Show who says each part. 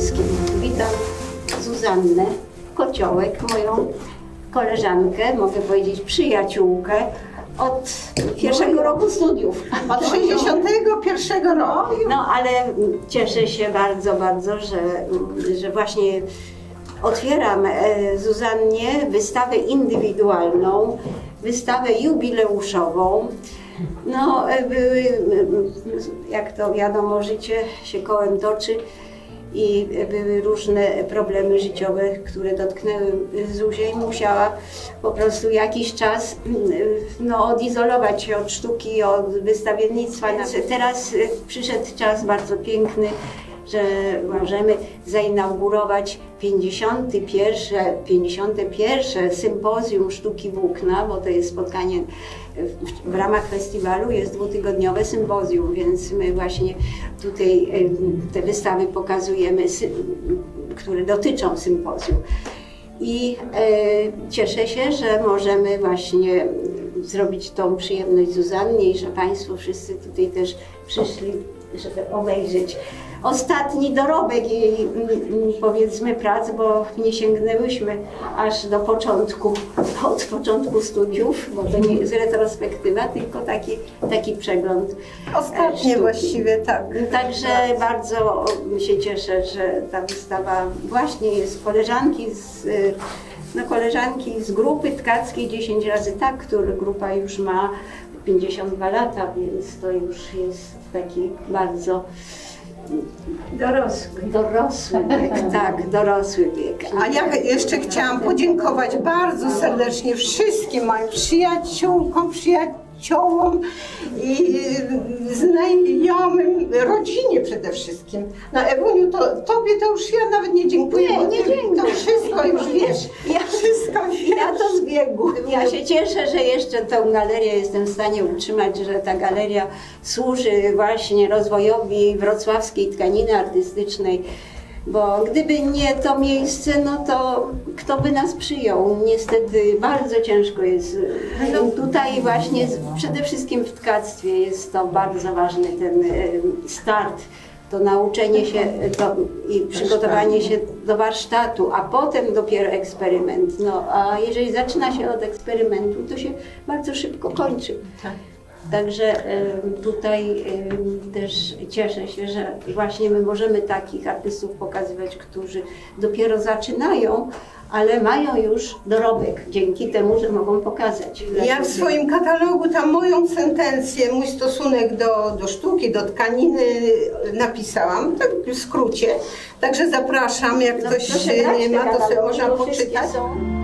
Speaker 1: wszystkim. Witam Zuzannę Kociołek, moją koleżankę, mogę powiedzieć przyjaciółkę od pierwszego roku studiów.
Speaker 2: Od 61 roku.
Speaker 1: No ale cieszę się bardzo, bardzo, że, że właśnie otwieram e, Zuzannie wystawę indywidualną, wystawę jubileuszową. No, e, były, jak to wiadomo, życie się kołem toczy i były różne problemy życiowe, które dotknęły Zuzię i musiała po prostu jakiś czas no, odizolować się od sztuki, od wystawiennictwa. Teraz y, przyszedł czas bardzo piękny, że możemy zainaugurować 51, 51 sympozjum sztuki włókna, bo to jest spotkanie w, w ramach festiwalu, jest dwutygodniowe sympozjum, więc my właśnie tutaj te wystawy pokazujemy, które dotyczą sympozjum. I e, cieszę się, że możemy właśnie zrobić tą przyjemność Zuzannie i że Państwo wszyscy tutaj też przyszli, żeby obejrzeć ostatni dorobek jej mm, mm, powiedzmy prac, bo nie sięgnęłyśmy aż do początku, od początku studiów, bo to nie jest retrospektywa, tylko taki, taki przegląd e,
Speaker 2: Ostatnie
Speaker 1: sztuki.
Speaker 2: właściwie, tak.
Speaker 1: Także bardzo się cieszę, że ta wystawa właśnie jest koleżanki z, y, no koleżanki z grupy tkackiej 10 razy tak, która grupa już ma 52 lata, więc to już jest taki bardzo
Speaker 2: Dorosły.
Speaker 1: dorosły wiek, tak, dorosły wiek.
Speaker 2: A ja jeszcze chciałam podziękować bardzo serdecznie wszystkim moim przyjaciółkom, przyjaciołom i znajomym, rodzinie przede wszystkim. No Ewuniu, to tobie to już ja nawet nie dziękuję,
Speaker 1: Nie,
Speaker 2: bo
Speaker 1: nie dziękuję.
Speaker 2: to wszystko już wiesz.
Speaker 1: Ja-. Ja to zbiegu. Ja się cieszę, że jeszcze tą galerię jestem w stanie utrzymać, że ta galeria służy właśnie rozwojowi wrocławskiej tkaniny artystycznej. Bo gdyby nie to miejsce, no to kto by nas przyjął? Niestety bardzo ciężko jest. No, tutaj właśnie z- przede wszystkim w tkactwie jest to bardzo ważny ten start to nauczenie się to, i przygotowanie się do warsztatu, a potem dopiero eksperyment. No, a jeżeli zaczyna się od eksperymentu, to się bardzo szybko kończy. Także em, tutaj też cieszę się, że właśnie my możemy takich artystów pokazywać, którzy dopiero zaczynają, ale mają już dorobek dzięki temu, że mogą pokazać.
Speaker 2: Ja w swoim katalogu tam moją sentencję, mój stosunek do, do sztuki, do tkaniny napisałam, tak w skrócie. Także zapraszam, jak
Speaker 1: No,
Speaker 2: ktoś nie ma, to sobie można poczytać.
Speaker 1: Są